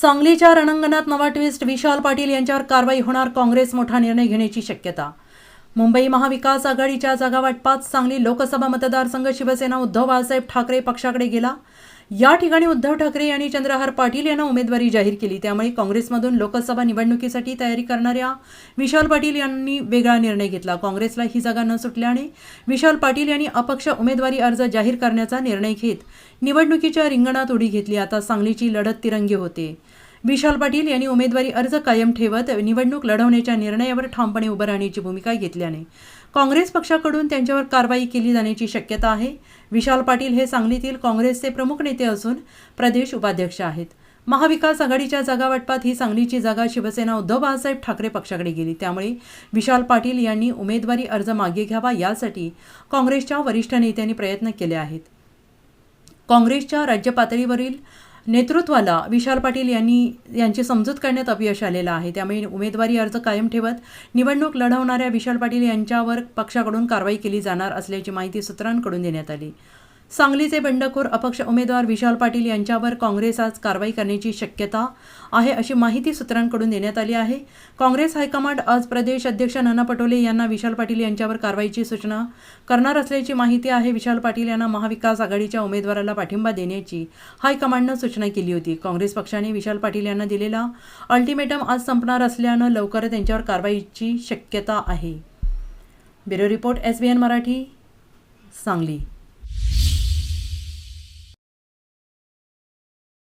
सांगलीच्या रणांगणात नवा ट्विस्ट विशाल पाटील यांच्यावर कारवाई होणार काँग्रेस मोठा निर्णय घेण्याची शक्यता मुंबई महाविकास आघाडीच्या जागावाटपात सांगली लोकसभा मतदारसंघ शिवसेना उद्धव बाळासाहेब ठाकरे पक्षाकडे गेला. या ठिकाणी उद्धव ठाकरे यांनी चंद्रहार पाटील यांना उमेदवारी जाहीर केली. त्यामुळे काँग्रेसमधून लोकसभा निवडणुकीसाठी तयारी करणाऱ्या विशाल पाटील यांनी वेगळा निर्णय घेतला. काँग्रेसला ही जागा न सुटल्याने विशाल पाटील यांनी अपक्ष उमेदवारी अर्ज जाहीर करण्याचा निर्णय घेत निवडणुकीच्या रिंगणात उडी घेतली. आता सांगलीची लढत तिरंगी होते. विशाल पाटील यांनी उमेदवारी अर्ज कायम ठेवत निवडणूक लढवण्याच्या निर्णयावर ठामपणे उभं राहण्याची भूमिका घेतल्याने. काँग्रेस पक्षाकडून त्यांच्यावर कारवाई केली जाण्याची शक्यता आहे. विशाल पाटील हे सांगलीतील काँग्रेसचे प्रमुख नेते असून प्रदेश उपाध्यक्ष आहेत. महाविकास आघाडीच्या जागावाटपात ही सांगलीची जागा शिवसेना उद्धव बाळासाहेब ठाकरे पक्षाकडे गेली. त्यामुळे विशाल पाटील यांनी उमेदवारी अर्ज मागे घ्यावा यासाठी काँग्रेसच्या वरिष्ठ नेत्यांनी प्रयत्न केले आहेत. काँग्रेसच्या राज्य पातळीवरील नेतृत्वाला विशाल पाटील यांनी यांची समजूत करण्यात अपयश आलेलं आहे. त्यामुळे उमेदवारी अर्ज कायम ठेवत निवडणूक लढवणाऱ्या विशाल पाटील यांच्यावर पक्षाकडून कारवाई केली जाणार असल्याची माहिती सूत्रांकडून देण्यात आली. सांगलीचे बंडखोर अपक्ष उमेदवार विशाल पाटील यांच्यावर काँग्रेस आज कारवाई करण्याची शक्यता आहे अशी माहिती सूत्रांकडून देण्यात आली आहे. काँग्रेस हायकमांड आज प्रदेश अध्यक्ष नाना पटोले यांना विशाल पाटील यांच्यावर कारवाईची सूचना करणार असल्याची माहिती आहे. विशाल पाटील यांना महाविकास आघाडीच्या उमेदवाराला पाठिंबा देण्याची हायकमांडनं सूचना केली होती. काँग्रेस पक्षाने विशाल पाटील यांना दिलेला अल्टिमेटम आज संपणार असल्यानं लवकरच त्यांच्यावर कारवाईची शक्यता आहे. Bureau report S B N Marathi Sangli.